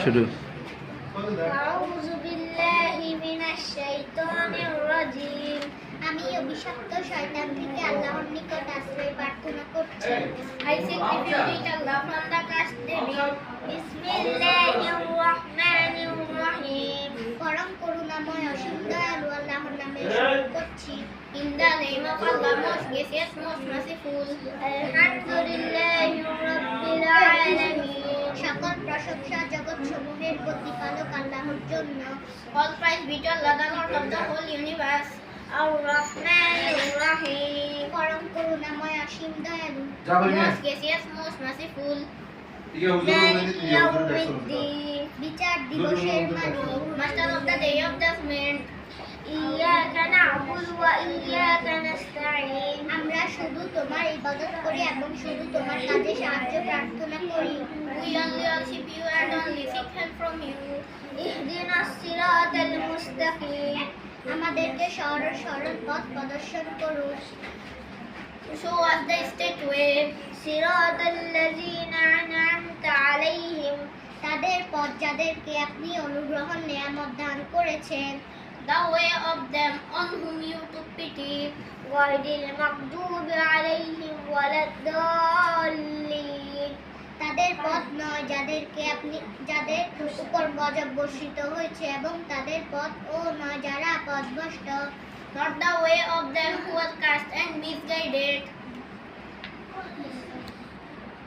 শুরু। আমি অভিশপ্ত আল্লাহর নিকট করছি। রহিম পরম করুণাময় অসীম দয়ালু যা ভাই মেয়ে। Most gracious, most merciful. ঠিক আছে হুজুর বলে দিতে হুজুর দেখছ ইয়াউমিদ্দিন বিচার দিবসের মালিক master of the day of judgment ইয়াকা না'বুদু ওয়া ইয়াকা নাস্তাঈন। আমরা শুধু তোমার ইবাদত করি এবং শুধু তোমার কাছে সাহায্য প্রার্থনা মুস্তাকিম আমাদেরকে সরল সরল পথ প্রদর্শন করুন show us the straight way صراط الذين أنعمت عليهم তাদের পথ যাদেরকে আপনি অনুগ্রহ নিয়ামত দান করেছেন the way of them on whom you took pity غير المغضوب عليهم ولا الضالين তাদের পথ নয় যাদেরকে আপনি, যাদের উপর গজব বর্ষিত হয়েছে এবং তাদের পথ, ও নয় যারা পথভ্রষ্ট, not the way of them who are cast and misguided.